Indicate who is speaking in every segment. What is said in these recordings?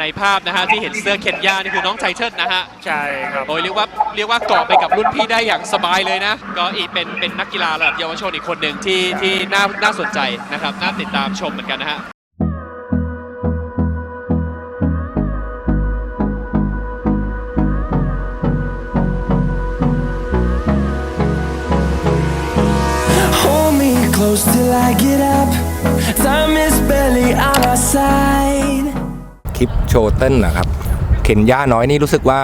Speaker 1: ในภาพนะฮะที่เห็นเสื้อเคนยานี่คือน้องไทเทิลนะฮะ
Speaker 2: ใช่ครับ
Speaker 1: โอ้ยเรียกว่าเรียกว่าเกาะไปกับรุ่นพี่ได้อย่างสบายเลยนะ ก็อีกเป็นเป็นนักกีฬาระดับเยาวชนอีกคนหนึ่งที่ที่น่าน่าสนใจนะครับน่าติดตามชมเหมือนกันนะฮะ
Speaker 3: Hold me close till I get up. Time is barely on our side.
Speaker 4: คลิปโชเต้นนะครับเคนย่าน้อยนี่รู้สึกว่า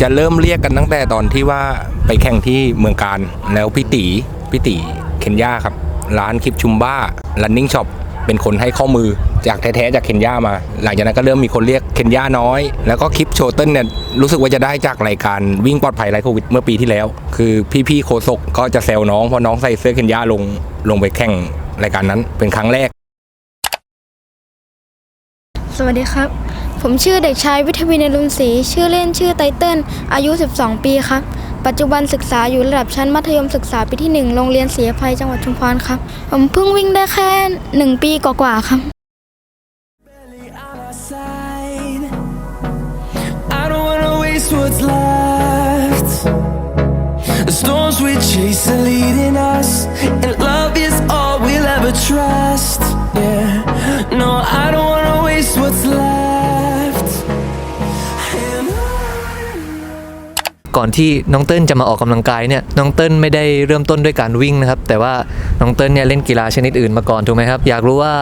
Speaker 4: จะเริ่มเรียกกันตั้งแต่ตอนที่ว่าไปแข่งที่เมืองการแล้วพี่ตีพี่ตีเคนย่าครับ ร้านคลิปชุมบ้า running shop เป็นคนให้ข้อมือจากแท้ๆจากเคนย่ามา หลังจากนั้นก็เริ่มมีคนเรียกเคนย่าน้อย แล้วก็คลิปโชเต้นเนี่ยรู้สึกว่าจะได้จากรายการวิ่งปลอดภัยไร้โควิดเมื่อปีที่แล้ว คือพี่ๆโคศกก็จะแซวน้องเพราะน้องใส่เสื้อเคนย่าลงลงไปแข่งรายการนั้นเป็นครั้งแรก
Speaker 5: สวัสดีครับ ผมชื่อเด็กชายวิทวินรุณศรีชื่อเล่นชื่อไตเติ้ลอายุ 12 ปีครับ ปัจจุบันศึกษาอยู่ระดับชั้นมัธยมศึกษาปีที่ 1 โรงเรียนศรีอภัยจังหวัดชุมพรครับ ผมเพิ่งวิ่งได้แค่ 1 ปีกว่าๆครับ
Speaker 3: The storms we chase are leading us,
Speaker 6: ก่อนที่น้องเติ้ลจะมาออกกำลังกายเนี่ยน้องเติ้ลไม่ได้เริ่มต้นด้วยการวิ่งนะครับ แต่ว่าน้องเติ้ลเนี่ยเล่นกีฬาชนิดอื่นมาก่อนถูกไหมครับ อยากรู้ว่า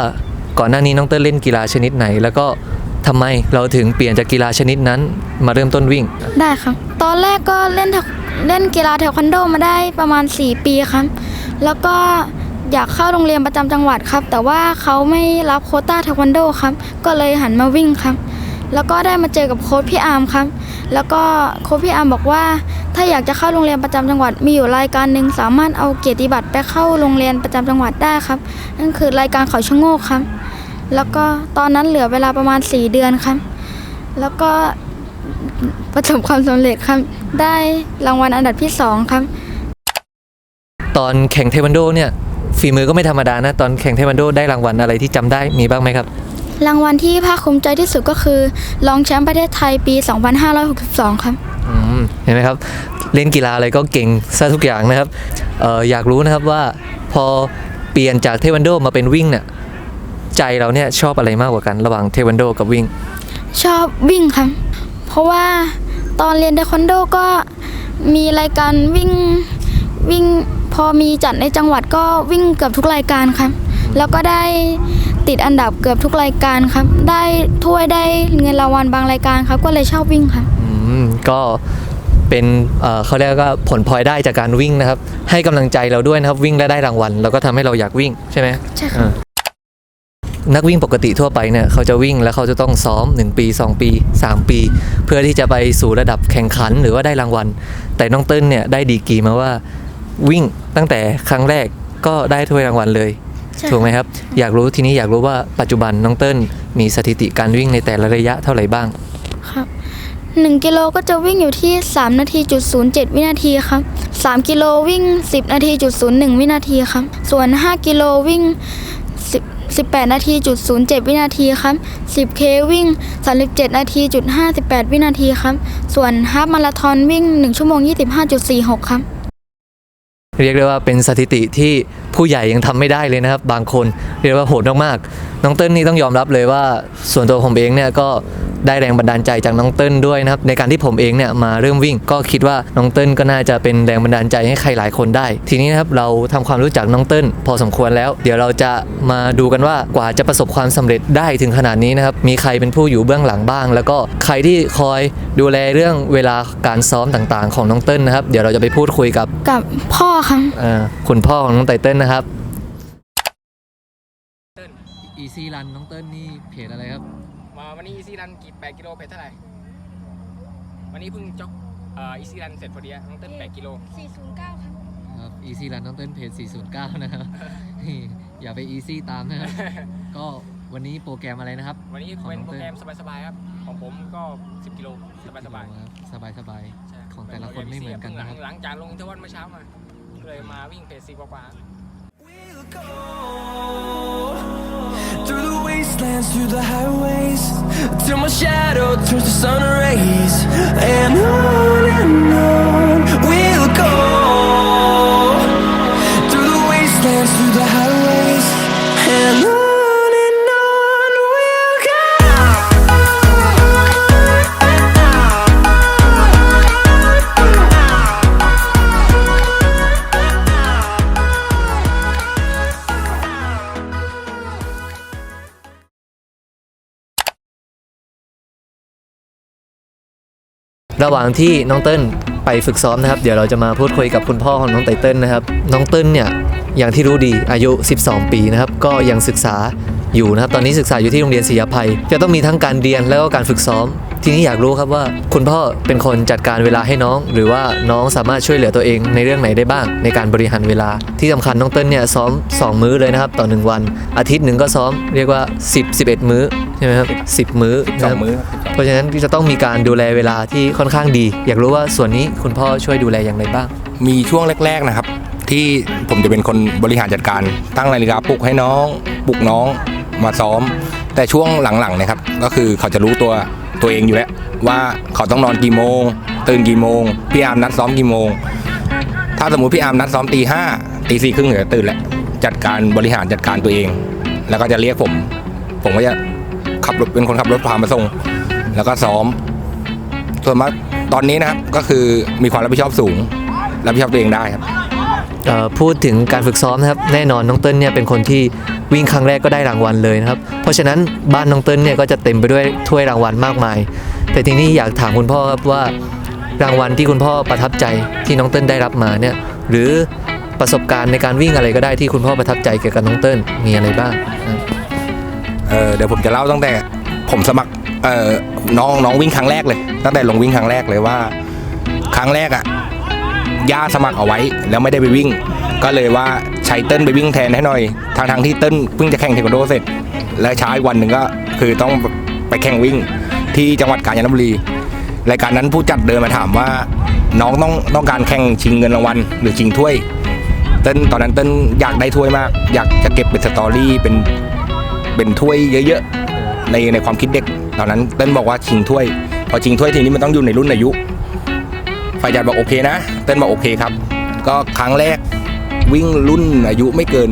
Speaker 6: ก่อนหน้านี้น้องเติ้ลเล่นกีฬาชนิดไหน แล้วก็ทำไมเราถึงเปลี่ยนจากกีฬาชนิดนั้น มาเริ่มต้นวิ่ง
Speaker 5: ได้ครับตอนแรกก็เล่นเล่นกีฬาเทควันโดมาได้ประมาณ 4 ปีครับ แล้วก็อยากเข้าโรงเรียนประจำจังหวัดครับ แต่ว่าเขาไม่รับโคต้าเทควันโดครับ ก็เลยหันมาวิ่งครับ แล้วก็ได้มาเจอกับโค้ชพี่อาร์มครับ แล้วก็โค้ชพี่อาร์มบอกว่า ถ้าอยากจะเข้าโรงเรียนประจำจังหวัดมีอยู่รายการหนึ่งสามารถเอาเกียรติบัตรไปเข้าโรงเรียนประจำจังหวัดได้ครับ นั่นคือรายการเขาชะโงกครับ แล้วก็ตอนนั้นเหลือเวลาประมาณ 4 เดือนครับ แล้วก็ประสบความสำเร็จครับ ได้รางวัลอันดับที่ 2 ครับ
Speaker 6: ตอนแข่งเทควันโดเนี่ยฝีมือก็ไม่ธรรมดานะ ตอนแข่งเทควันโดได้รางวัลอะไรที่จำได้มีบ้างไหมครับ
Speaker 5: รางวัลที่ภาคภูมิใจที่สุดก็คือ รองแชมป์ประเทศไทยปี 2562 ครับ
Speaker 6: อืมเห็นไหมครับ เล่นกีฬาอะไรก็เก่งซะทุกอย่างนะครับเอออยากรู้นะครับว่าพอเปลี่ยนจากเทควันโดมาเป็นวิ่งเนี่ยใจเราเนี่ยชอบอะไรมากกว่ากันระหว่างเทควันโดกับวิ่ง
Speaker 5: ชอบวิ่งครับ เพราะว่าตอนเรียนเทควันโดก็มีรายการวิ่งวิ่งพอมีจัดในจังหวัดก็วิ่งเกือบทุกรายการครับ แล้วก็ได้ ติดอันดับเกือบทุกรายการครับ ได้ถ้วยได้เงินรางวัลบางรายการครับ ก็เลยชอบวิ่งครับ
Speaker 6: อืมก็เป็นเอ่อเขาเรียกว่าผลพลอยได้จากการวิ่งนะครับ ให้กำลังใจเราด้วยนะครับวิ่งแล้วได้รางวัลแล้วก็ทำให้เราอยากวิ่งใช่ไหม
Speaker 5: ใช่ครับ
Speaker 6: อ่านักวิ่งปกติทั่วไปเนี่ยเขาจะวิ่งแล้วเขาจะต้องซ้อม 1 ปี 2 ปี 3 ปี เพื่อที่จะไปสู่ระดับแข่งขันหรือว่าได้รางวัล แต่น้องเติ้ลเนี่ยได้ดีกรีมาว่าวิ่งตั้งแต่ครั้งแรกก็ได้ถ้วยรางวัลเลย
Speaker 5: ใช่
Speaker 6: ถูกไหมครับ อยากรู้ทีนี้อยากรู้ว่าปัจจุบันน้องเติ้ลมีสถิติการวิ่งในแต่ละระยะเท่าไหร่บ้าง
Speaker 5: ครับ1กิโลก็จะวิ่งอยู่ที่3นาทีจุด07วินาทีครับ3กิโลวิ่ง10นาทีจุด01วินาทีครับ ส่วน5กิโลวิ่ง10 18นาทีจุด07วินาทีครับ10เควิ่ง37นาทีจุด58วินาทีครับ ส่วนฮาล์ฟมาราธอนวิ่ง1ชั่วโมง25.46ครับ
Speaker 6: เรียกได้ว่าเป็นสถิติที่ผู้ใหญ่ยังทำไม่ได้เลยนะครับ บางคนเรียกว่าโหดมากๆน้องเติ้ลนี่ต้องยอมรับเลยว่าส่วนตัวผมเองเนี่ยก็ ได้แรงบันดาลใจจากน้องเติ้ลด้วยนะครับในการที่ผมเองเนี่ยมาเริ่มวิ่งก็คิดว่าน้องเติ้ลก็น่าจะเป็นแรงบันดาลใจให้ใครหลายคนได้ ทีนี้นะครับเราทำความรู้จักน้องเติ้ลพอสมควรแล้ว เดี๋ยวเราจะมาดูกันว่ากว่าจะประสบความสำเร็จได้ถึงขนาดนี้นะครับมีใครเป็นผู้อยู่เบื้องหลังบ้าง แล้วก็ใครที่คอยดูแลเรื่องเวลาการซ้อมต่างๆ ของน้องเติ้ลนะครับเดี๋ยวเราจะไปพูดคุยกับ
Speaker 5: กับพ่อครับ
Speaker 6: อ่าคุณพ่อของน้องไตเติ้ลนะครับ Easy Run น้องเติ้ลนี่เพจอะไรครับ
Speaker 2: มาวันนี้อีซี่รันกี่8กิโลเพจเท่าไหร่ วันนี้เพิ่งจ็อกเอ่ออีซี่รันเสร็จพอดีอะน้องเต้น8กิโล
Speaker 5: 409 ครับ
Speaker 6: ครับ Easy Run น้องเติ้ลเพจ409 นะครับ นี่อย่าไป Easy ตามนะครับ ก็วันนี้โปรแกรมอะไรนะครับ
Speaker 2: วันนี้
Speaker 6: ของ
Speaker 2: เป็น
Speaker 6: น้อง
Speaker 2: โปร
Speaker 6: เต้น
Speaker 2: แกรมสบายๆครับ ของผมก็ 10 กิโลสบาย
Speaker 6: ครับสบายสบาย
Speaker 2: ๆใช่
Speaker 6: ของแต่ละคนไม่เหมือนกันนะครับ
Speaker 2: หลังหลังจากลงอินเทอร์วัลเมื่อเช้ามาก็เลยมาวิ่งเพจซีกว่าๆ
Speaker 3: We'll go through the wastelands, through the highways, till my shadow turns to sun
Speaker 6: ระหว่างที่น้องเติ้ลไปฝึกซ้อมนะครับ เดี๋ยวเราจะมาพูดคุยกับคุณพ่อของน้องไตเติ้ลนะครับ น้องเติ้ลเนี่ยอย่างที่รู้ดีอายุ 12 ปีนะครับ ก็ยังศึกษาอยู่นะครับ ตอนนี้ศึกษาอยู่ที่โรงเรียนศรีอภัย จะต้องมีทั้งการเรียนแล้วก็การฝึกซ้อม ทีนี้อยากรู้ครับว่า คุณพ่อเป็นคนจัดการเวลาให้น้อง หรือว่าน้องสามารถช่วยเหลือตัวเองในเรื่องไหนได้บ้าง ในการบริหารเวลา ที่สำคัญน้องเติ้ลเนี่ยซ้อม 2 มื้อเลยนะครับ ต่อ 1 วัน อาทิตย์หนึ่งก็ซ้อมเรียกว่า 10 11 มื้อใช่ไหมครับ10 มื้อ
Speaker 4: ส
Speaker 6: นะ
Speaker 4: องมื้อครับ
Speaker 6: เพราะฉะนั้นจะต้องมีการดูแลเวลาที่ค่อนข้างดี อยากรู้ว่าส่วนนี้คุณพ่อช่วยดูแลอย่างไรบ้าง
Speaker 4: มีช่วงแรก ๆนะครับ ที่ผมจะเป็นคนบริหารจัดการ ตั้งนาฬิกาปลุกให้น้องปลุกน้องมาซ้อม แต่ช่วงหลังๆนะครับ ก็คือเขาจะรู้ตัวตัวเองอยู่แล้วว่าเขาต้องนอนกี่โมง ตื่นกี่โมง พี่อาร์มนัดซ้อมกี่โมง ถ้าสมมติพี่อาร์มนัดซ้อมตีห้าตีสี่ครึ่งเดี๋ยวตื่นแล้วจัดการบริหารจัดการตัวเอง แล้วก็จะเรียกผม ผมก็จะขับรถเป็นคนขับรถพามาส่ง แล้วก็ซ้อม ส่วนมากตอนนี้นะครับก็คือมีความรับผิดชอบสูง รับผิดชอบตัวเองได้ครับ
Speaker 6: เอ่อพูดถึงการฝึกซ้อมนะครับแน่นอนน้องเติ้ลเนี่ยเป็นคนที่วิ่งครั้งแรกก็ได้รางวัลเลยนะครับเพราะฉะนั้นบ้านน้องเติ้ลเนี่ยก็จะเต็มไปด้วยถ้วยรางวัลมากมาย แต่ทีนี้อยากถามคุณพ่อครับว่ารางวัลที่คุณพ่อประทับใจที่น้องเติ้ลได้รับมาเนี่ยหรือประสบการณ์ในการวิ่งอะไรก็ได้ที่คุณพ่อประทับใจเกี่ยวกับน้องเติ้ลมีอะไรบ้างนะครับ
Speaker 4: เออเดี๋ยวผมจะเล่าตั้งแต่ผมสมัคร เออน้องน้องวิ่งครั้งแรกเลยตั้งแต่ลงวิ่งครั้งแรกเลยว่า ครั้งแรกอะ่ะย่าสมัครเอาไว้แล้วไม่ได้ไปวิ่ง ก็เลยว่าใช้เติ้ลไปวิ่งแทนให้หน่อย ทางทางที่เติ้ลเพิ่งจะแข่งเทควันโดเสร็จ แล้วช้าอีกวันหนึ่งก็คือต้องไปแข่งวิ่งที่จังหวัดกาญจนบุรีรายการนั้นผู้จัดเดินมาถามว่า น้องต้องต้องการแข่งชิงเงินรางวัลหรือชิงถ้วย เติ้ลตอนนั้นเติ้ลอยากได้ถ้วยมาก อยากจะเก็บเป็นสตอรี่เป็นเป็นถ้วยเยอะๆในในความคิดเด็ก ตอนนั้นเต้นบอกว่าชิงถ้วย พอชิงถ้วยทีนี้มันต้องอยู่ในรุ่นอายุฝ่ายจัดบอกโอเคนะ เต้นบอกโอเคครับ ก็ครั้งแรกวิ่งรุ่นอายุไม่เกิน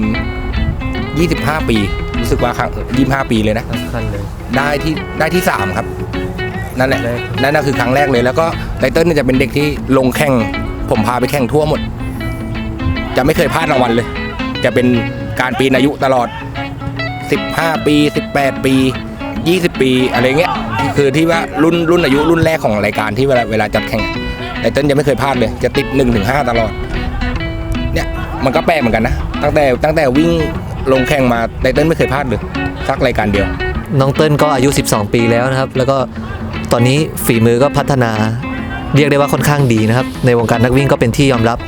Speaker 4: 25 ปี รู้สึกว่าครั้ง25 ปีเลยนะ
Speaker 6: สำคัญเลย
Speaker 4: ได้ที่ได้ที่ 3 ครับ นั่นแหละ
Speaker 6: แรก
Speaker 4: นั่นก็คือครั้งแรกเลย แล้วก็ไตเติ้ลเนี่ยจะเป็นเด็กที่ลงแข่ง ผมพาไปแข่งทั่วหมด จะไม่เคยพลาดรางวัลเลย จะเป็นการปีนอายุตลอด 15 ปี 18 ปี 20 ปีอะไรเงี้ยคือที่ว่ารุ่นรุ่นอายุรุ่นแรกของรายการที่เวลาเวลาจัดแข่งไตเติ้ลจะไม่เคยพลาดเลย จะติด1-5ถึงตลอดเนี่ยมันก็แปลกเหมือนกันนะ ตั้งแต่ตั้งแต่วิ่งลงแข่งมาไตเติ้ลไม่เคยพลาดเลยสักรายการเดียว
Speaker 6: น้องเติ้ลก็อายุ 12 ปีแล้วนะครับ แล้วก็ตอนนี้ฝีมือก็พัฒนา เรียกได้ว่าค่อนข้างดีนะครับ ในวงการนักวิ่งก็เป็นที่ยอมรับ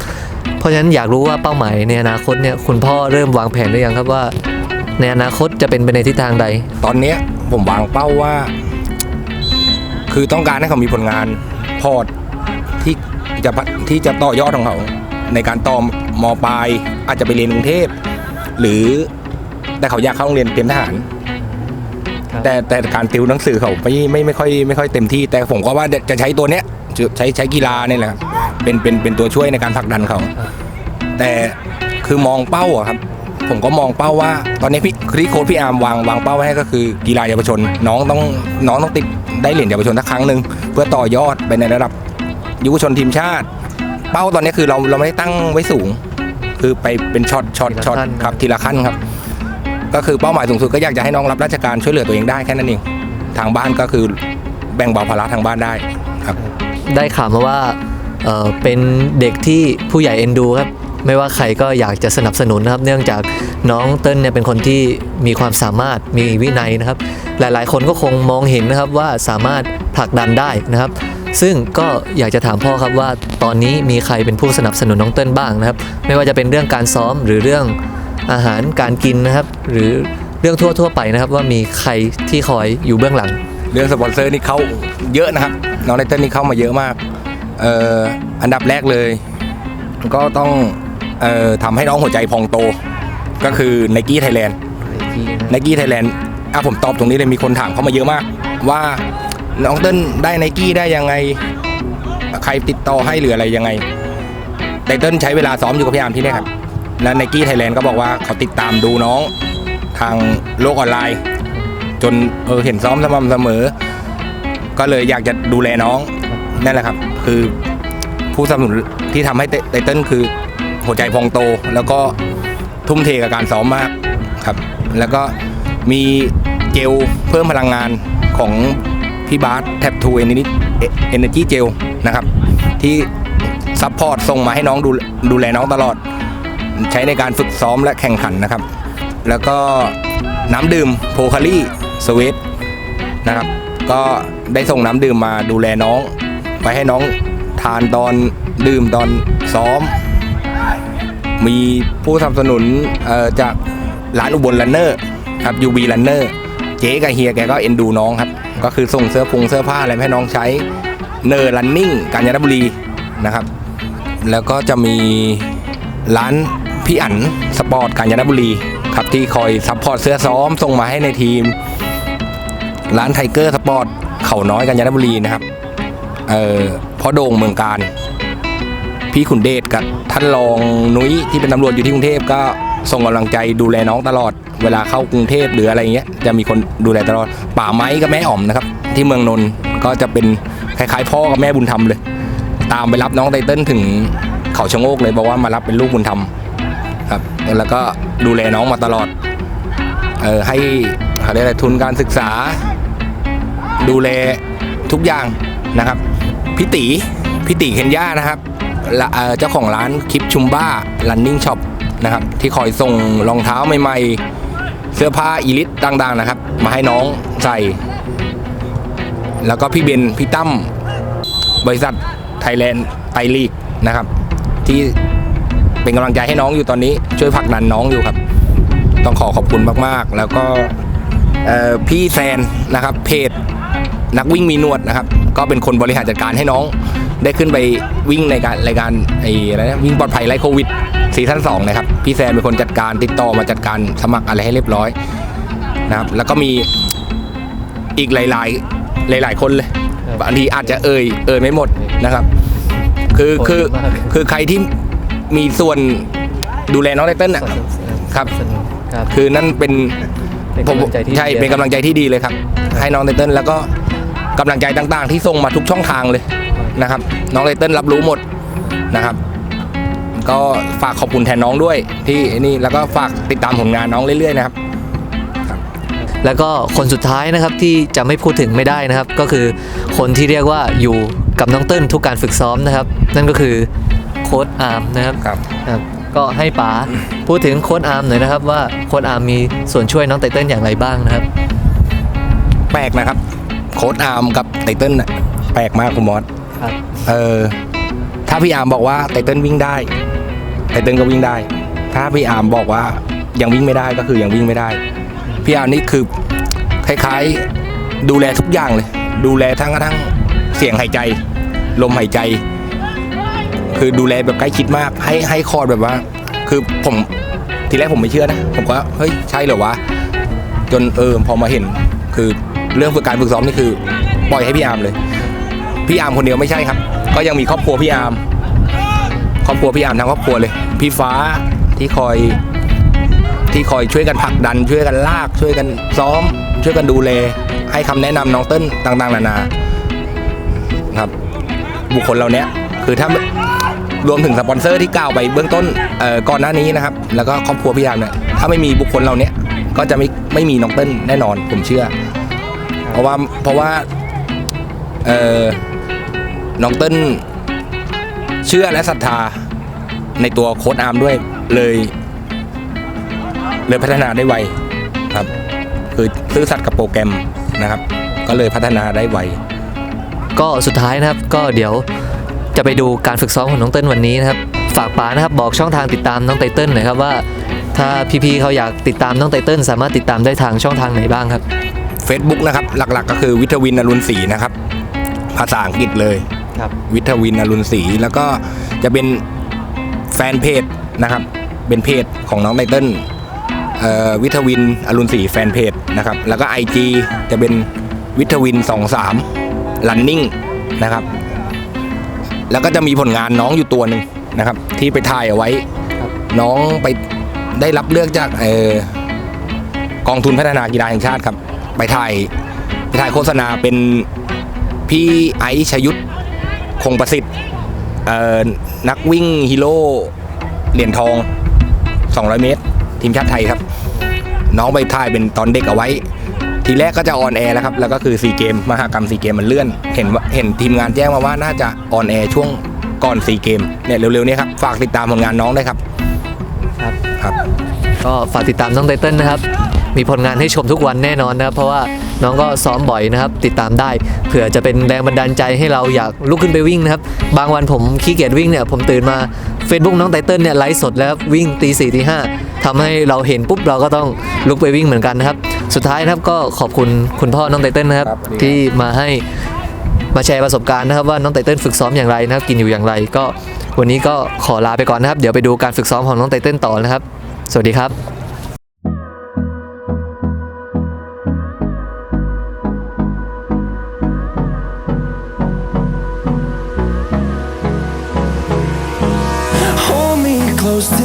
Speaker 6: เพราะฉะนั้นอยากรู้ว่าเป้าหมายในอนาคตเนี่ยคุณพ่อเริ่มวางแผนหรือยังครับว่า ในอนาคตจะเป็นไปในทิศทางใด
Speaker 4: ตอนเนี้ย ผมวางเป้าว่า คือต้องการให้เขามีผลงานพอร์ตที่จะพัฒที่จะต่อยอดของเขา ในการต่อมปลายอาจจะไปเรียนกรุงเทพ หรือแต่เขาอยากเข้าโรงเรียนเตรียมทหาร
Speaker 6: ครับ
Speaker 4: แต่แต่การติวหนังสือเขาไม่ไม่ไม่ค่อยไม่ค่อยเต็มที่ แต่ผมก็ว่าจะใช้ตัวเนี้ยจะใช้ใช้กีฬาเนี่ยแหละครับเป็นเป็นเป็นตัวช่วยในการผลักดันเขา แต่คือมองเป้าอะครับ ผมก็มองเป้าว่า ตอนนี้พี่ที่โค้ชพี่อาร์มวางวางเป้าไว้ให้ก็คือกีฬาเยาวชน น้องต้องน้องต้องติดได้เหรียญเยาวชนสักครั้งหนึ่งเพื่อต่อยอดไปในระดับยุวชนทีมชาติ เป้าตอนนี้คือเราเราไม่ได้ตั้งไว้สูง คือไปเป็นช็อตช็อต
Speaker 6: ทีละ
Speaker 4: ช็อต
Speaker 6: ขั้น
Speaker 4: ครับทีละขั้นครับ ก็คือเป้าหมายสูงสุดก็อยากจะให้น้องรับราชการช่วยเหลือตัวเองได้แค่นั้นเองทางบ้านก็คือแบ่งเบาภาระทางบ้านได้ครับ
Speaker 6: ได้ข่าวมาว่าเอ่อเป็นเด็กที่ผู้ใหญ่เอ็นดูครับ ไม่ว่าใครก็อยากจะสนับสนุนนะครับ เนื่องจากน้องเติ้ลเนี่ยเป็นคนที่มีความสามารถมีวินัยนะครับ หลายๆ คนก็คงมองเห็นนะครับว่าสามารถผลักดันได้นะครับ ซึ่งก็อยากจะถามพ่อครับว่าตอนนี้มีใครเป็นผู้สนับสนุนน้องเติ้ลบ้างนะครับ ไม่ว่าจะเป็นเรื่องการซ้อมหรือเรื่องอาหารการกินนะครับ หรือเรื่องทั่วๆไปนะครับ ว่ามีใครที่คอยอยู่เบื้องหลัง
Speaker 4: เรื่องสปอนเซอร์นี่เขาเยอะนะครับน้องไนเติ้ลนี่เข้ามาเยอะมากเอ่ออันดับแรกเลย ก็ต้อง เอ่อทำให้น้องหัวใจพองโต ก็คือ n นกี้ไทยแลนด์ n นกี้ไทยแลนด์อะผมตอบตรงนี้เลยมีคนถามเข้ามาเยอะมาก ว่าน้องเต้นได้ไนกี้ได้ยังไง ใครติดต่อให้หรืออะไรยังไงไตเติ้ลใช้เวลาซ้อมอยู่กับพี่อาร์มที่นี่ครับและไนกี้ไทยแลนด์ก็บอกว่าเขาติดตามดูน้องทางโลกออนไลน์ จนเออเห็นซ้อมสม่ำเสมอ ก็เลยอยากจะดูแลน้องนั่นแหละครับ คือผู้สนับสนุนที่ทำให้ไตเติ้ลคือ หัวใจพองโต แล้วก็ทุ่มเทกับการซ้อมมากครับ แล้วก็มีเจลเพิ่มพลังงานของพี่บาสแท็บทูเอเนจีเจลนะครับ ที่ซัพพอร์ตส่งมาให้น้องดูดูแลน้องตลอด ใช้ในการฝึกซ้อมและแข่งขันนะครับ แล้วก็น้ำดื่มโพคารี่สวีทนะครับ ก็ได้ส่งน้ำดื่มมาดูแลน้องไปให้น้องทานตอนดื่มตอนซ้อม มีผู้สนับสนุนจากร้านอุบลลันเนอร์ครับยูบีลันเนอร์เจ๊กับเฮียแกก็เอ็นดูน้องครับ ก็คือส่งเสื้อพุงเสื้อผ้าอะไรให้น้องใช้เนอร์ลันนิ่งกาญจนบุรีนะครับ แล้วก็จะมีร้านพี่อั๋นสปอร์ตกาญจนบุรีครับที่คอยซัพพอร์ตเสื้อซ้อมส่งมาให้ในทีม ร้านไทเกอร์สปอร์ตเขาน้อยกาญจนบุรีนะครับเอ่อพ่อโด่งเมืองการ พี่ขุนเดชกับท่านรองนุ้ยที่เป็นตำรวจอยู่ที่กรุงเทพก็ส่งกำลังใจดูแลน้องตลอด เวลาเข้ากรุงเทพหรืออะไรเงี้ยจะมีคนดูแลตลอดป่าไม้กับแม่อ๋อมนะครับ ที่เมืองนนท์ก็จะเป็นคล้ายๆ พ่อกับแม่บุญธรรมเลย ตามไปรับน้องไตเติ้ลถึงเขาชะโงกเลยบอกว่ามารับเป็นลูกบุญธรรมครับแล้วก็ดูแลน้องมาตลอดเออให้เขาเรียกอะไรทุนการศึกษา ดูแลทุกอย่างนะครับพี่ตีพี่ตีเคนย่านะครับ เจ้าของร้านคลิปชุมบ้า running shop นะครับที่คอยส่งรองเท้าใหม่ๆ เสื้อผ้าอีลิตต่างๆนะครับ มาให้น้องใส่ แล้วก็พี่เบนพี่ตั้มบริษัทไทยแลนด์ไตลีกนะครับ ที่เป็นกำลังใจให้น้องอยู่ตอนนี้ช่วยผลักดันน้องอยู่ครับ ต้องขอขอบคุณมากๆ แล้วก็พี่แซนนะครับเพจนักวิ่งมีนวดนะครับ ก็เป็นคนบริหารจัดการให้น้อง ได้ขึ้นไปวิ่งในการรายการไอ้อะไรนะวิ่งปลอดภัยไร้โควิดซีซั่นสองนะครับพี่แซนเป็นคนจัดการติดต่อมาจัดการสมัครอะไรให้เรียบร้อยนะครับ แล้วก็มีอีกหลาย ๆ หลาย ๆ คนเลยบางทีอาจจะเอ่ยเอ่ยไม่หมดนะครับ คือคือ
Speaker 6: โอ้เยอะมาก
Speaker 4: คือใครที่มีส่วนดูแลน้องไตเติ้ลน่ะครับ
Speaker 6: ครับ
Speaker 4: คือนั่นเป็น
Speaker 6: เป็น
Speaker 4: ผม
Speaker 6: กำลังใจที่
Speaker 4: ใช่
Speaker 6: ดี
Speaker 4: เป็นกำลังใจที่ดีเลยครับ ให้น้องไตเติ้ลแล้วก็กำลังใจต่าง ๆ ที่ส่งมาทุกช่องทางเลย นะครับ น้องไตเติ้ลรับรู้หมดนะครับ ก็ฝากขอบคุณแทนน้องด้วยที่นี่แล้วก็ฝากติดตามผลงานน้องเรื่อยๆนะครับ
Speaker 6: แล้วก็คนสุดท้ายนะครับที่จะไม่พูดถึงไม่ได้นะครับ ก็คือคนที่เรียกว่าอยู่กับน้องเติ้ลทุกการฝึกซ้อมนะครับ นั่นก็คือโค้ดอาร์มนะครับ
Speaker 4: ครับ
Speaker 6: ครับ ก็ให้ป๋าพูดถึงโค้ดอาร์มหน่อยนะครับ ว่าโค้ดอาร์มมีส่วนช่วยน้องไตเติ้ลอย่างไรบ้างนะครับ
Speaker 4: แปลกนะครับ โค้ดอาร์มกับไตเติ้ลน่ะแปลกมากคุณมอส
Speaker 6: ครับ
Speaker 4: เออ ถ้าพี่อาร์มบอกว่าไตเติ้ลวิ่งได้ ไตเติ้ลก็วิ่งได้ ถ้าพี่อาร์มบอกว่ายังวิ่งไม่ได้ก็คือยังวิ่งไม่ได้ พี่อาร์มนี่คือคล้ายๆดูแลทุกอย่างเลย ดูแลทั้งกระทั่งเสียงหายใจ ลมหายใจ คือดูแลแบบใกล้ชิดมาก ให้ให้คอร์ดแบบว่า คือผมทีแรกผมไม่เชื่อนะ ผมก็เฮ้ยใช่เหรอวะ จนเออพอมาเห็น คือเรื่องฝึกการฝึกซ้อมนี่คือ ปล่อยให้พี่อาร์มเลย พี่อาร์มคนเดียวไม่ใช่ครับ ก็ยังมีครอบครัวพี่อาร์มครอบครัวพี่อาร์มทั้งครอบครัวเลย พี่ฟ้าที่คอยที่คอยช่วยกันผลักดัน ช่วยกันลากช่วยกันซ้อม ช่วยกันดูแลให้คำแนะนำน้องเติ้ลต่างๆ นานาครับ บุคคลเหล่านี้ยคือถ้ารวมถึงสปอนเซอร์ที่กล่าวไปเบื้องต้นก่อนหน้านี้นะครับ แล้วก็ครอบครัวพี่อามเนี่ยถ้าไม่มีบุคคลเหล่านี้ยก็จะไม่ไม่มีน้องเติ้ลแน่นอนผมเชื่อ เพราะว่าเพราะว่าเอ่อ น้องเติ้ลเชื่อและศรัทธาในตัวโค้ดอาร์มด้วยเลย เลยพัฒนาได้ไวครับ คือซื่อสัตย์กับโปรแกรมนะครับ ก็เลยพัฒนาได้ไว
Speaker 6: ก็สุดท้ายนะครับก็เดี๋ยวจะไปดูการฝึกซ้อมของน้องเติ้ลวันนี้นะครับ ฝากป๋านะครับบอกช่องทางติดตามน้องไตเติ้ลหน่อยครับว่า ถ้าพี่ๆเขาอยากติดตามน้องไตเติ้ลสามารถติดตามได้ทางช่องทางไหนบ้างครับ
Speaker 4: Facebook นะครับ หลักๆ ก็คือวิทวินอรุณศรีนะครับ ภาษาอังกฤษเลย
Speaker 6: ครับ
Speaker 4: วิทวินอรุณศรีแล้วก็จะเป็นแฟนเพจนะครับ เป็นเพจของน้องไตเติ้ลวิทวินอรุณศรีแฟนเพจนะครับ แล้วก็ IG จะเป็นวิทวิน 23 running นะครับ แล้วก็จะมีผลงานน้องอยู่ตัวหนึ่งนะครับ ที่ไปถ่ายเอาไว้ น้องไปได้รับเลือกจากออกองทุนพัฒนากีฬาแห่งชาติครับ ไปถ่ายไปถ่ายโฆษณาเป็นพี่ไอชยุทธ คงประสิทธิ์เอ่อนักวิ่งฮีโร่เหรียญทอง 200 เมตร ทีมชาติไทยครับ น้องไปถ่ายเป็นตอนเด็กเอาไว้ ทีแรกก็จะออนแอร์แล้วครับ แล้วก็คือซีเกมมหากรรมซีเกมมันเลื่อน เห็นว่าเห็นทีมงานแจ้งมาว่าน่าจะออนแอร์ช่วงก่อนซีเกมเนี่ยเร็วๆนี้ครับ ฝากติดตามผลงานน้องด้วยครับ
Speaker 6: ครับ
Speaker 4: ครับ
Speaker 6: ก็ฝากติดตามน้องไตเติ้ลนะครับ มีผลงานให้ชมทุกวันแน่นอนนะครับ เพราะว่าน้องก็ซ้อมบ่อยนะครับ ติดตามได้เผื่อจะเป็นแรงบันดาลใจให้เราอยากลุกขึ้นไปวิ่งนะครับ บางวันผมขี้เกียจวิ่งเนี่ยผมตื่นมา Facebook น้องไตเติ้ลเนี่ยไลฟ์สดแล้ววิ่งตีสี่ตีห้าทำให้เราเห็นปุ๊บเราก็ต้องลุกไปวิ่งเหมือนกันนะครับ สุดท้ายนะครับก็ขอบคุณคุณพ่อน้องไตเติ้ลนะครับ
Speaker 4: ครับสวัสดีครับ
Speaker 6: ที่มาให้มาแชร์ประสบการณ์นะครับว่าน้องไตเติ้ลฝึกซ้อมอย่างไรนะครับ กินอยู่อย่างไรก็วันนี้ก็ขอลาไปก่อนนะครับ เดี๋ยวไปดูการฝึกซ้อมของน้องไตเติ้ลต่อนะครับ สวัสดีครับ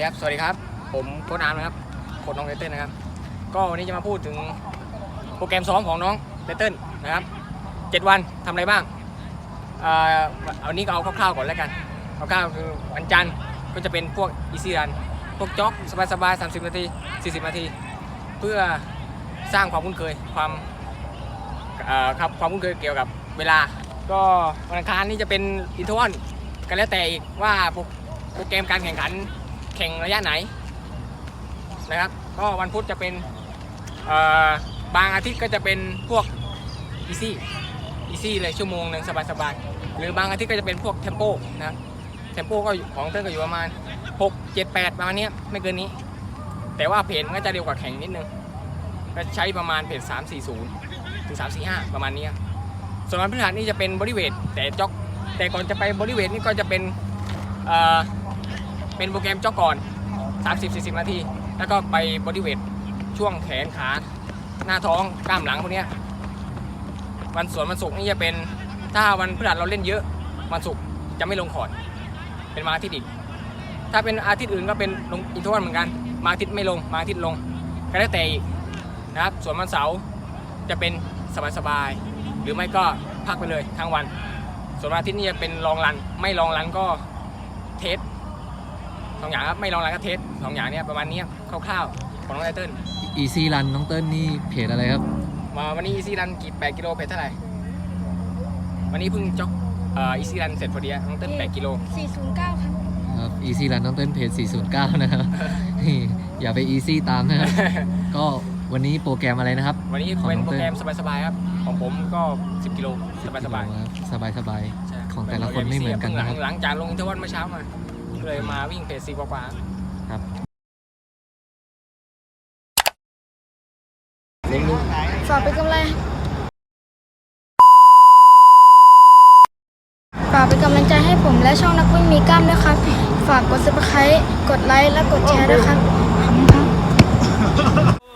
Speaker 2: โอเครับ สวัสดีครับ ผมโค้ชอาร์มนะครับ โค้ชน้องไตเติ้ลนะครับ ก็วันนี้จะมาพูดถึงโปรแกรมซ้อมของน้องไตเติ้ลนะครับ7วันทำอะไรบ้างเอานี้ก็เอาคร่าวๆก่อนแล้วกันคร่าวๆคือวันจันทร์ก็จะเป็นพวกอีซีรัน พวกจ็อกสบายๆ30นาที40นาที เพื่อสร้างความคุ้นเคย ความครับความคุ้นเคยเกี่ยวกับเวลา ก็วันอังคารนี่จะเป็นอินทวันกันแล้วแต่อีกว่าโปรแกรมการแข่งขัน ข่งระยะไหนนะครับ ก็วันพุธจะเป็นบางอาทิตย์ก็จะเป็นพวกอีซี่อีซี่เลยชั่วโมงหนึ่งสบายๆหรือบางอาทิตย์ก็จะเป็นพวกเทมโปนะเทมโปก็ของเต้นก็อยู่ประมาณ 6 7 8 ประมาณนี้ไม่เกินนี้ แต่ว่าเพจมันก็จะเร็วกว่าแข่งนิดนึงก็ใช้ประมาณเพจ340 ถึง 345 ประมาณนี้ส่วนวันพฤหัสนี่จะเป็นบริเวทแต่จ็อกแต่ก่อนจะไปบริเวทนี่ก็จะเป็น เป็นโปรแกรมเจ็อกก่อน 30-40 นาที แล้วก็ไปบอดี้เวทช่วงแขนขา หน้าท้องกล้ามหลังพวกเนี้ยวันสวนวันศุกร์นี่จะเป็นถ้าวันพฤหัสเราเล่นเยอะวันศุกร์จะไม่ลงคอร์ดเป็นมาอาทิตย์อีก ถ้าเป็นอาทิตย์อื่นก็เป็นลงอินทวันเหมือนกัน มาอาทิตย์ไม่ลงมาอาทิตย์ลงก็แล้วแต่อีกนะครับส่วนวันเสาร์จะเป็นสบายๆหรือไม่ก็พักไปเลยทั้งวัน ส่วนวันอาทิตย์นี่จะเป็นลองรัน ไม่ลองรันก็เทส สองอย่างครับไม่ลองอะไรก็เทสสองอย่างเนี้ยประมาณเนี้ยคร่าวๆของน้องไตเติ้ล
Speaker 6: อีซี่รันน้องเติ้ลนี่เพจอะไรครับ
Speaker 2: มาวันนี้อีซี่รันกี่8กิโลเพจเท่าไหร่ วันนี้เพิ่งจ็อกเอ่ออีซี่รันเสร็จพอดีอะน้องเติ้ล8กิโล
Speaker 5: 409ครับ
Speaker 6: ครับอีซี่รันน้องเติ้ลเพจ409 นะครับนี่อย่าไปอีซี่ตามนะครับ ก็วันนี้โปรแกรมอะไรนะครับ
Speaker 2: วันนี้
Speaker 6: ของ
Speaker 2: เป็น
Speaker 6: น้อง
Speaker 2: โปร
Speaker 6: เติ้ล
Speaker 2: แกรมสบายๆครับ ของผมก็ 10 กิโลสบาย
Speaker 6: สบายสบายสบาย
Speaker 2: ๆใช่
Speaker 6: ของแต่ละคนไม่เหมือนกัน
Speaker 2: หลั
Speaker 6: นะ
Speaker 2: ง
Speaker 6: ครับ
Speaker 2: หลังจากลงอินเทอร์วัลเมื่อเช้ามาก็ เลยมาวิ่งเพจซีกว่า
Speaker 6: ครับ
Speaker 5: ฝากเป็นกำลังฝากเป็นกำลังใจให้ผมและช่องนักวิ่งมีกล้ามด้วยครับ ฝากกด subscribe กดไลค์และกดแชร์ด้วยครับขอบคุณครับ